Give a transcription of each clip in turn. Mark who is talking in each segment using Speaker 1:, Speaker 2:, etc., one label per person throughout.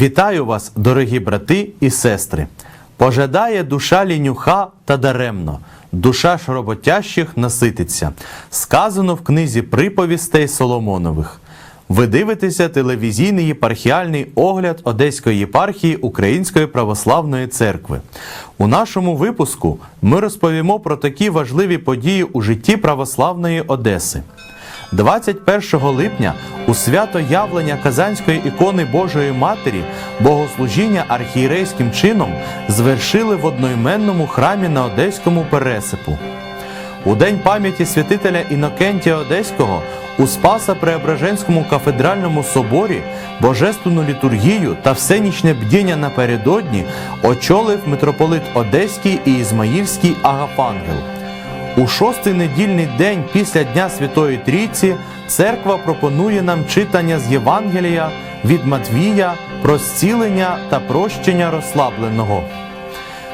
Speaker 1: Вітаю вас, дорогі брати і сестри. Пожадає душа лінюха та даремно, душа ж роботящих насититься. Сказано в книзі приповістей Соломонових. Ви дивитеся телевізійний єпархіальний огляд Одеської єпархії Української православної церкви. У нашому випуску ми розповімо про такі важливі події у житті православної Одеси. 21 липня у свято явлення Казанської ікони Божої Матері богослужіння архієрейським чином звершили в одноіменному храмі на Одеському пересипу. У день пам'яті святителя Інокентія Одеського у Спаса Преображенському кафедральному соборі божественну літургію та всенічне бдіння напередодні очолив митрополит Одеський і Ізмаїльський Агафангел. У шостий недільний день після Дня Святої Трійці церква пропонує нам читання з Євангелія від Матвія про зцілення та прощення розслабленого.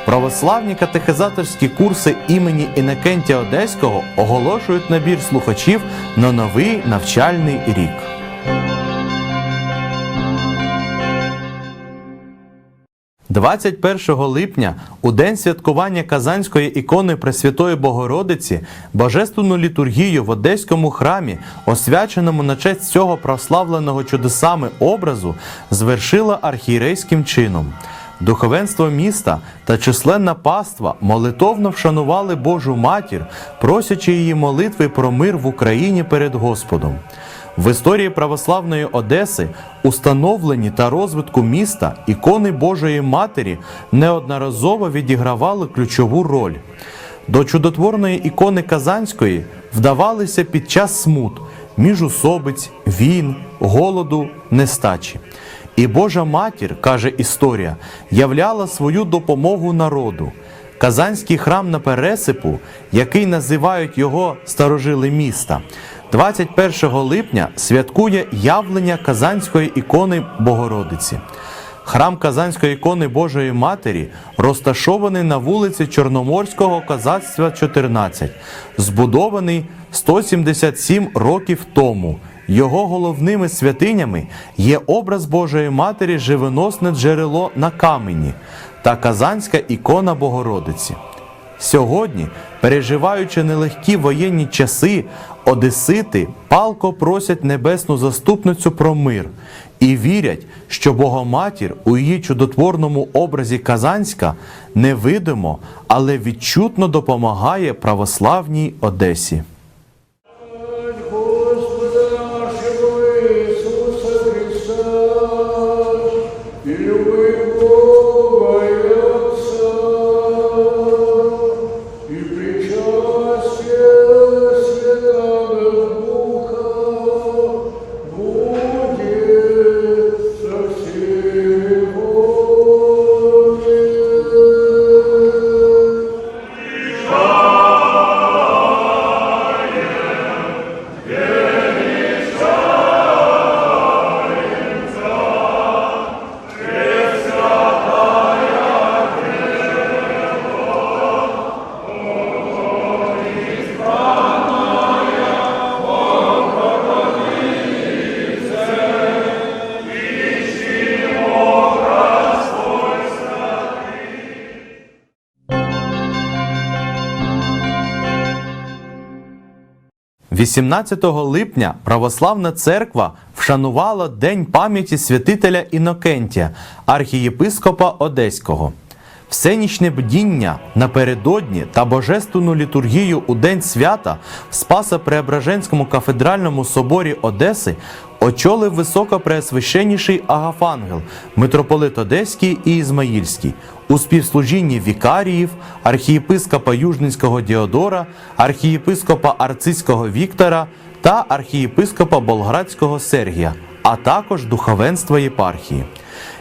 Speaker 1: Православні катехизаторські курси імені Інокентія Одеського оголошують набір слухачів на новий навчальний рік. – 21 липня, у день святкування Казанської ікони Пресвятої Богородиці, божественну літургію в Одеському храмі, освяченому на честь цього прославленого чудесами образу, звершила архієрейським чином. Духовенство міста та численна паства молитовно вшанували Божу матір, просячи її молитви про мир в Україні перед Господом. В історії православної Одеси, установленні та розвитку міста ікони Божої Матері неодноразово відігравали ключову роль. До чудотворної ікони Казанської вдавалися під час смут, міжусобиць, війн, голоду, нестачі. І Божа матір, каже історія, являла свою допомогу народу. Казанський храм на Пересипу, який називають його старожили міста, 21 липня святкує явлення Казанської ікони Богородиці. Храм Казанської ікони Божої Матері розташований на вулиці Чорноморського козацтва 14, збудований 177 років тому. Його головними святинями є образ Божої Матері живоносне джерело на камені та Казанська ікона Богородиці. Сьогодні, переживаючи нелегкі воєнні часи, одесити палко просять небесну заступницю про мир і вірять, що Богоматір у її чудотворному образі Казанська невидимо, але відчутно допомагає православній Одесі. 18 липня православна церква вшанувала День пам'яті святителя Інокентія, архієпископа Одеського. Всенічне бдіння напередодні та божественну літургію у день свята в Спасо-Преображенському кафедральному соборі Одеси очолив високопреосвященніший Агафангел, митрополит Одеський і Ізмаїльський, у співслужінні вікаріїв, архієпископа Южницького Діодора, архієпископа Арцизького Віктора та архієпископа Болградського Сергія, а також духовенства єпархії.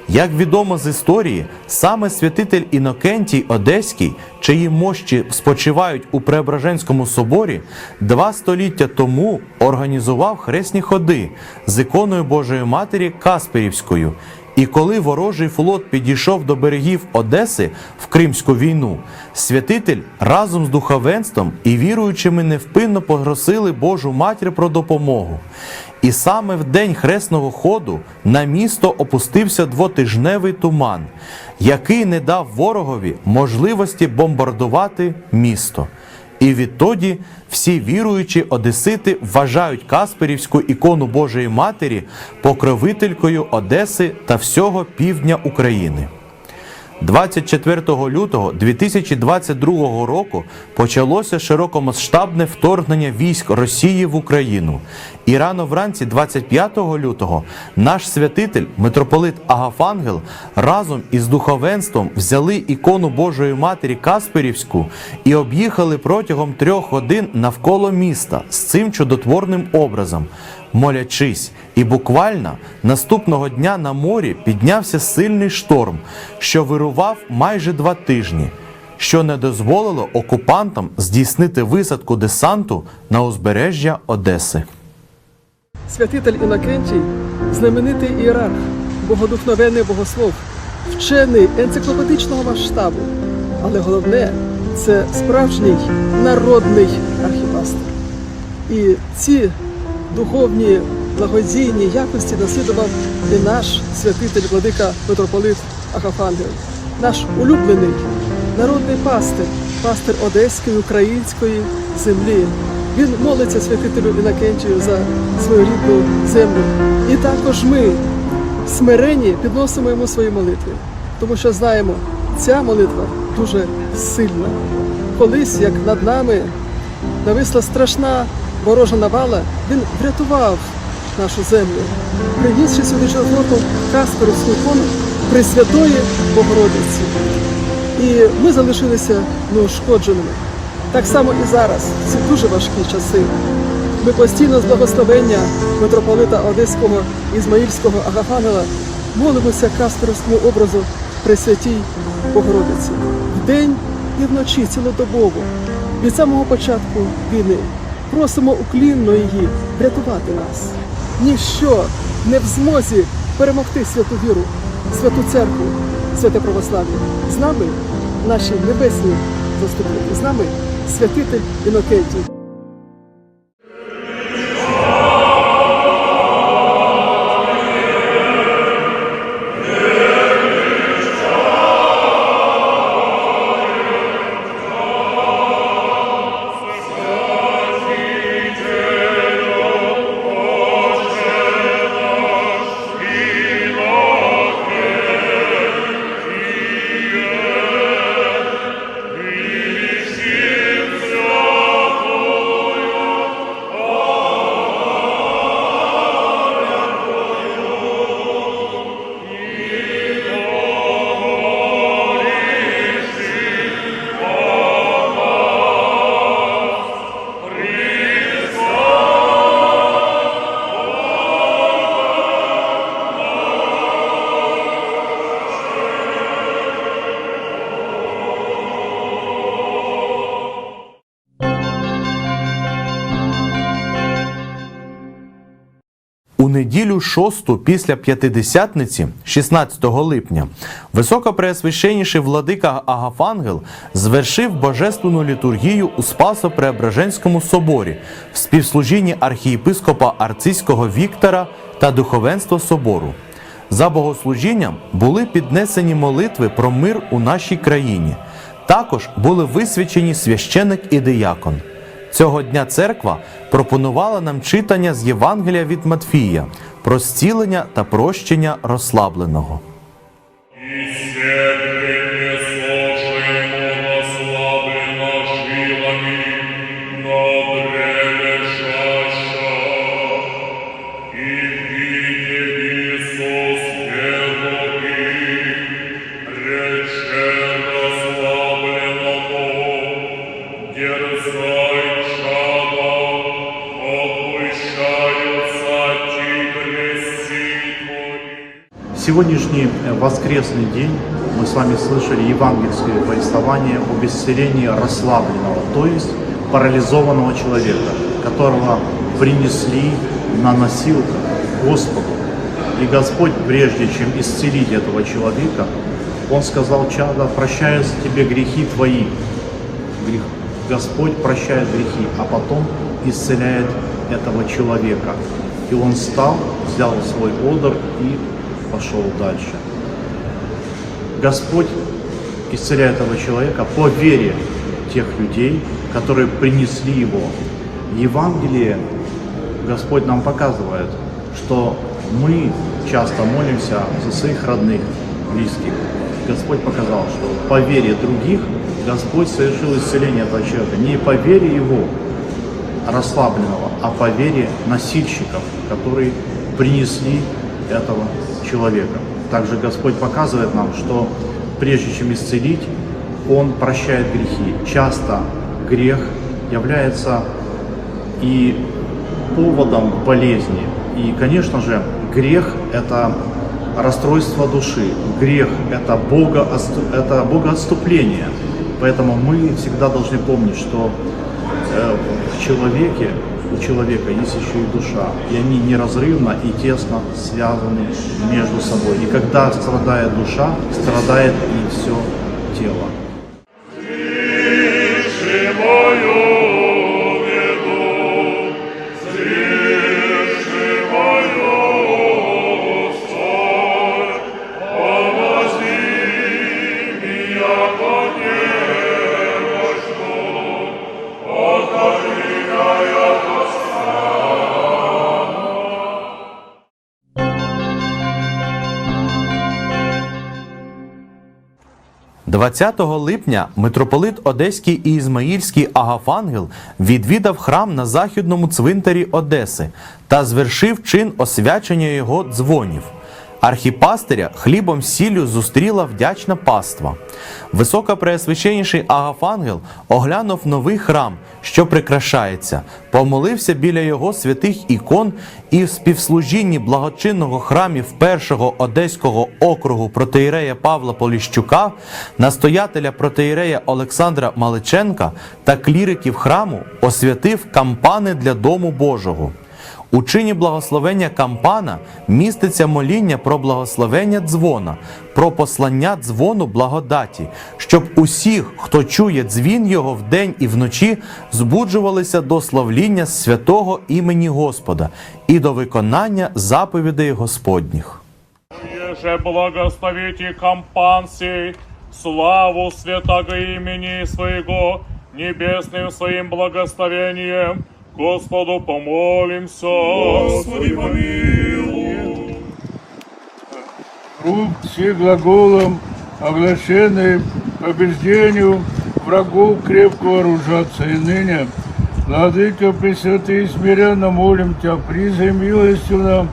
Speaker 1: Як відомо з історії, саме святитель Інокентій Одеський, чиї мощі спочивають у Преображенському соборі, два століття тому організував хресні ходи з іконою Божої Матері Касперівською І коли ворожий флот підійшов до берегів Одеси в Кримську війну, святитель разом з духовенством і віруючими невпинно попросили Божу матір про допомогу. І саме в день хресного ходу на місто опустився двотижневий туман, який не дав ворогові можливості бомбардувати місто. І відтоді всі віруючі одесити вважають Касперівську ікону Божої Матері покровителькою Одеси та всього півдня України. 24 лютого 2022 року почалося широкомасштабне вторгнення військ Росії в Україну. І рано вранці 25 лютого наш святитель, митрополит Агафангел, разом із духовенством взяли ікону Божої Матері Касперівську і об'їхали протягом трьох годин навколо міста з цим чудотворним образом молячись, і буквально наступного дня на морі піднявся сильний шторм, що вирував майже два тижні, що не дозволило окупантам здійснити висадку десанту на узбережжя Одеси.
Speaker 2: Святитель Інокентій знаменитий ієрарх, богодухновенний богослов, вчений енциклопедичного масштабу. Але головне це справжній народний архіпастир. І ці духовні благодійні якості наслідував і наш святитель владика митрополит Агафангел, наш улюблений народний пастир, пастир одеської української землі. Він молиться святителю Інокентію за свою рідну землю. І також ми в смиренні підносимо йому свої молитви, тому що знаємо, ця молитва дуже сильна. Колись, як над нами нависла страшна ворожа навала, він врятував нашу землю, принісши сюди чудотворну Касперівську ікону Пресвятої Богородиці. І ми залишилися неушкодженими. Так само і зараз, в ці дуже важкі часи. Ми постійно з благословення митрополита Одеського Ізмаїльського Агафангела молимося Касперівському образу Пресвятій Богородиці вдень і вночі цілодобово. Від самого початку війни просимо уклінно її врятувати нас. Ніщо не в змозі перемогти святу віру, святу церкву, святе православ'я. З нами наші небесні заступники, з нами святитель Інокентій.
Speaker 1: Неділю шосту після п'ятидесятниці, 16 липня, високопреосвященніший владика Агафангел звершив божественну літургію у Спасо-Преображенському соборі в співслужінні архієпископа Арцизького Віктора та духовенства собору. За богослужінням були піднесені молитви про мир у нашій країні. Також були висвячені священик і диякон. Цього дня церква пропонувала нам читання з Євангелія від Матфія про зцілення та прощення розслабленого.
Speaker 3: Сегодняшний э, воскресный день мы с вами слышали евангельское повествование об исцелении расслабленного, то есть парализованного человека, которого принесли на носилках Господу. И Господь, прежде чем исцелить этого человека, Он сказал, чадо, прощаю тебе грехи твои. Грех- Господь прощает грехи, а потом исцеляет этого человека. И он встал, взял свой одр и пошел дальше. Господь исцеляет этого человека по вере тех людей, которые принесли его. Евангелие Господь нам показывает, что мы часто молимся за своих родных, близких. Господь показал, что по вере других Господь совершил исцеление этого человека. Не по вере его расслабленного, а по вере носильщиков, которые принесли этого человека. Также Господь показывает нам, что прежде чем исцелить, Он прощает грехи. Часто грех является и поводом болезни. И, конечно же, грех – это расстройство души. Грех – это, Бога, это богоотступление. Поэтому мы всегда должны помнить, что э, в человеке, у человека есть еще и душа. И они неразрывно и тесно связаны между собой. И когда страдает душа, страдает и все тело.
Speaker 1: – 20 липня митрополит Одеський і Ізмаїльський Агафангел відвідав храм на західному цвинтарі Одеси та звершив чин освячення його дзвонів. Архіпастиря хлібом сіллю зустріла вдячна паства. Високопреосвященніший Агафангел оглянув новий храм, що прикрашається, помолився біля його святих ікон і в співслужінні благочинного храмів першого одеського округу протеєрея Павла Поліщука, настоятеля протеєрея Олександра Маличенка та кліриків храму освятив кампани для Дому Божого. У чині благословення кампана міститься моління про благословення дзвона, про послання дзвону благодаті, щоб усіх, хто чує дзвін його вдень і вночі, збуджувалися до славління святого імені Господа і до виконання заповідей Господніх.
Speaker 4: Еже благословите компан сей, славу святого имени своего, небесным своим благословением, Господу помолимся. Господи помилуй.
Speaker 5: Круг все глаголом, оглашенный побеждению врагов крепко вооружаться и ныне. Владыка Пресвятый, смиренно молим Тебя, призай милостью нам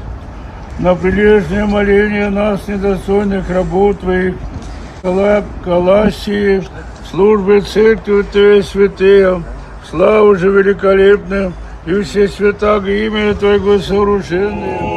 Speaker 5: на прилежное моление нас, недостойных рабов Твоих, Кала- Каласии, службы Церкви Твоей святые, славу же великолепная и все святаго имя Твоего сооруженные.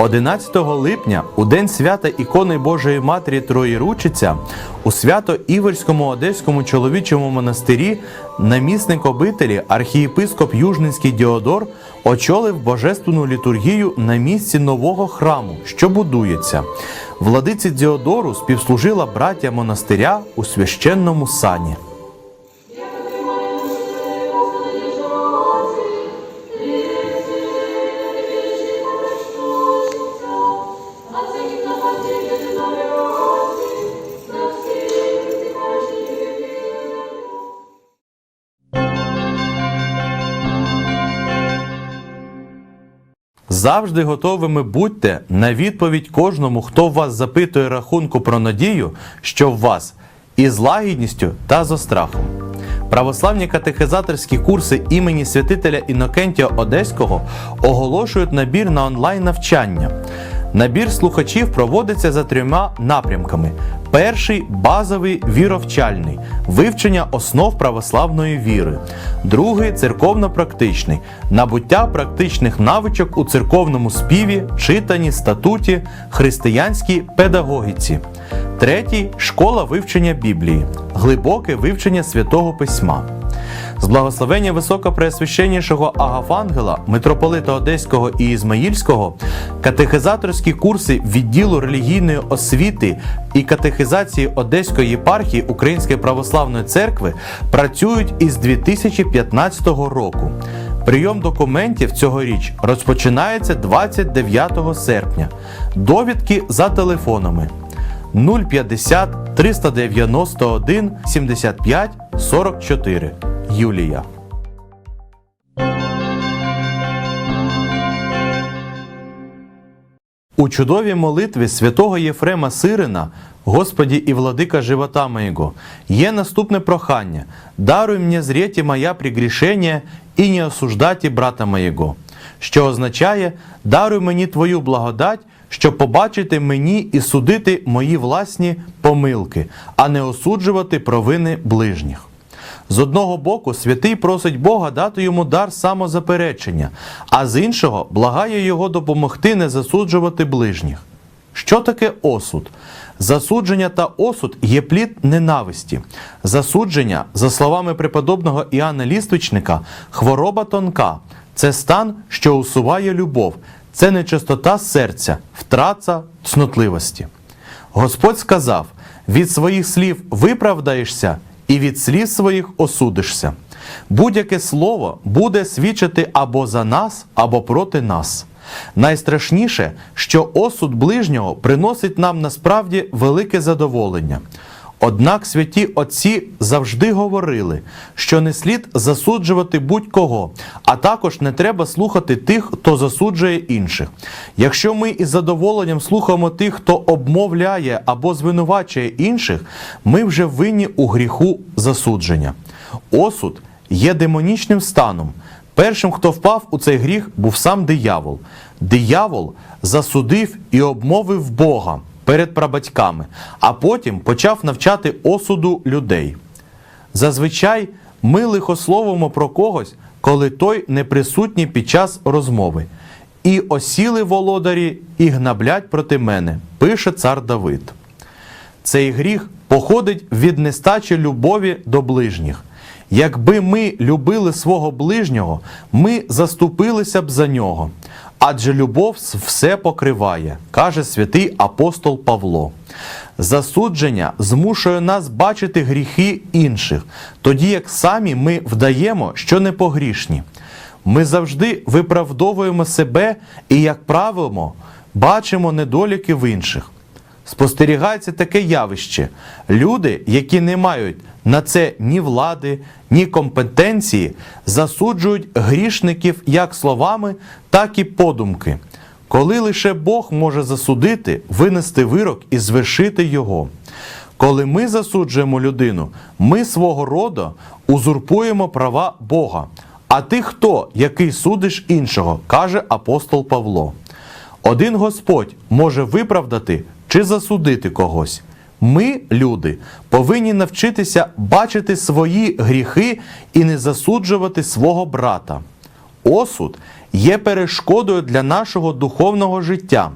Speaker 1: 11 липня, у день свята ікони Божої Матері Троїручиця, у свято Івельському Одеському чоловічому монастирі намісник обителі архієпископ Южненський Діодор очолив божественну літургію на місці нового храму, що будується. Владиці Діодору співслужила браття монастиря у священному сані. Завжди готовими будьте на відповідь кожному, хто вас запитує рахунку про надію, що в вас, із лагідністю та зо страхом. Православні катехизаторські курси імені святителя Інокентія Одеського оголошують набір на онлайн навчання. Набір слухачів проводиться за трьома напрямками: перший базовий віровчальний вивчення основ православної віри, другий церковно-практичний набуття практичних навичок у церковному співі, читанні, статуті, християнській педагогіці. Третій школа вивчення Біблії, глибоке вивчення святого письма. З благословення високопреосвященнішого Агафангела, митрополита Одеського і Ізмаїльського, катехизаторські курси відділу релігійної освіти і катехизації Одеської єпархії Української православної церкви працюють із 2015 року. Прийом документів цьогоріч розпочинається 29 серпня. Довідки за телефонами 050 391 75 44. Юлія. У чудовій молитві святого Єфрема Сирина, Господі і владика живота моєго, є наступне прохання: даруй мені зрєті моя пригрішення і не осуждаті брата моєго, що означає, даруй мені твою благодать, щоб побачити мені і судити мої власні помилки, а не осуджувати провини ближніх. З одного боку, святий просить Бога дати йому дар самозаперечення, а з іншого благає його допомогти не засуджувати ближніх. Що таке осуд? Засудження та осуд є плід ненависті. Засудження, за словами преподобного Іоанна Ліствичника, хвороба тонка це стан, що усуває любов, це нечистота серця, втрата цнотливості. Господь сказав: від своїх слів виправдаєшся, і від слів своїх осудишся. Будь-яке слово буде свідчити або за нас, або проти нас. Найстрашніше, що осуд ближнього приносить нам насправді велике задоволення. Однак святі отці завжди говорили, що не слід засуджувати будь-кого, а також не треба слухати тих, хто засуджує інших. Якщо ми із задоволенням слухаємо тих, хто обмовляє або звинувачує інших, ми вже винні у гріху засудження. Осуд є демонічним станом. Першим, хто впав у цей гріх, був сам диявол. Диявол засудив і обмовив Бога перед прабатьками, а потім почав навчати осуду людей. Зазвичай ми лихословимо про когось, коли той не присутній під час розмови. І осіли володарі, і гнаблять проти мене, пише цар Давид. Цей гріх походить від нестачі любові до ближніх. Якби ми любили свого ближнього, ми заступилися б за нього. Адже любов все покриває, каже святий апостол Павло. Засудження змушує нас бачити гріхи інших, тоді як самі ми вдаємо, що не погрішні. Ми завжди виправдовуємо себе і, як правило, бачимо недоліки в інших. Спостерігається таке явище. Люди, які не мають на це ні влади, ні компетенції, засуджують грішників як словами, так і подумки. Коли лише Бог може засудити, винести вирок і звершити його. Коли ми засуджуємо людину, ми свого роду узурпуємо права Бога. А ти хто, який судиш іншого, каже апостол Павло. Один Господь може виправдати чи засудити когось. Ми, люди, повинні навчитися бачити свої гріхи і не засуджувати свого брата. Осуд є перешкодою для нашого духовного життя.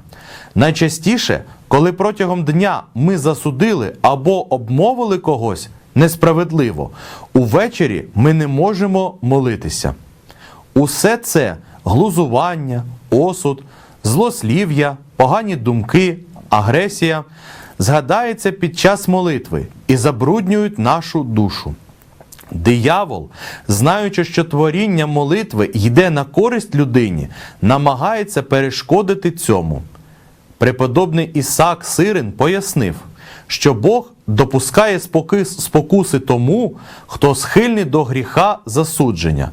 Speaker 1: Найчастіше, коли протягом дня ми засудили або обмовили когось несправедливо, увечері ми не можемо молитися. Усе це глузування, осуд, злослів'я, погані думки, агресія згадається під час молитви і забруднюють нашу душу. Диявол, знаючи, що творіння молитви йде на користь людині, намагається перешкодити цьому. Преподобний Ісаак Сирин пояснив, що Бог допускає спокуси тому, хто схильний до гріха засудження.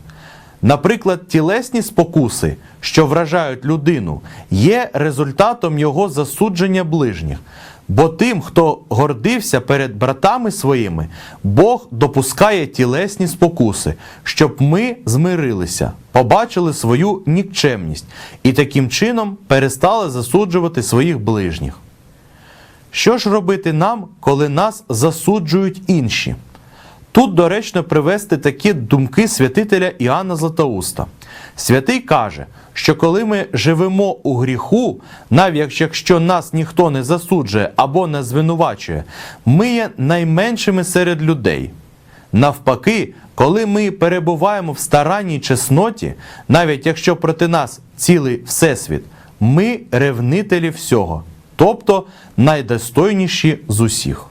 Speaker 1: Наприклад, тілесні спокуси, що вражають людину, є результатом його засудження ближніх. Бо тим, хто гордився перед братами своїми, Бог допускає тілесні спокуси, щоб ми змирилися, побачили свою нікчемність і таким чином перестали засуджувати своїх ближніх. Що ж робити нам, коли нас засуджують інші? Тут доречно привести такі думки святителя Іоанна Златоуста. Святий каже, що коли ми живемо у гріху, навіть якщо нас ніхто не засуджує або не звинувачує, ми є найменшими серед людей. Навпаки, коли ми перебуваємо в старанній чесноті, навіть якщо проти нас цілий всесвіт, ми ревнителі всього, тобто найдостойніші з усіх.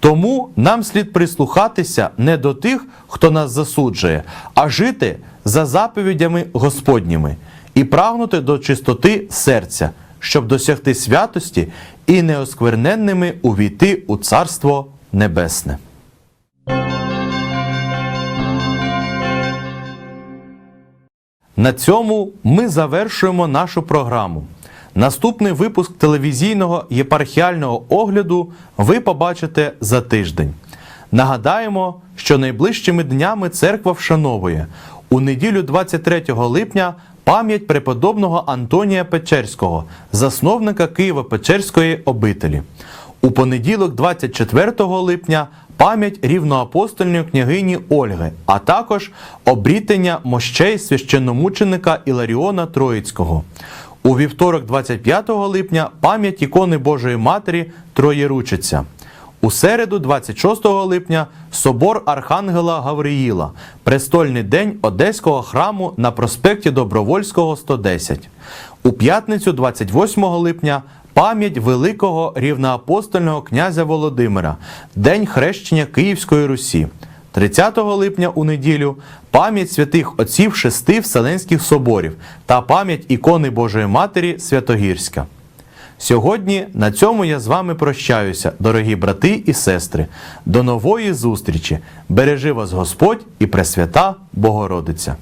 Speaker 1: Тому нам слід прислухатися не до тих, хто нас засуджує, а жити за заповідями Господніми і прагнути до чистоти серця, щоб досягти святості і неоскверненними увійти у Царство Небесне. На цьому ми завершуємо нашу програму. Наступний випуск телевізійного єпархіального огляду ви побачите за тиждень. Нагадаємо, що найближчими днями церква вшановує у неділю 23 липня пам'ять преподобного Антонія Печерського, засновника Києво-Печерської обителі. У понеділок, 24 липня, пам'ять рівноапостольної княгині Ольги, а також обрітення мощей священномученика Іларіона Троїцького. У вівторок, 25 липня, пам'ять ікони Божої Матері Троєручиця. У середу, 26 липня, собор Архангела Гавриїла, престольний день Одеського храму на проспекті Добровольського 110. У п'ятницю, 28 липня, пам'ять великого рівноапостольного князя Володимира, День хрещення Київської Русі. 30 липня у неділю пам'ять святих отців шести Вселенських соборів та пам'ять ікони Божої Матері Святогірська. Сьогодні на цьому я з вами прощаюся, дорогі брати і сестри. До нової зустрічі! Бережи вас Господь і Пресвята Богородиця!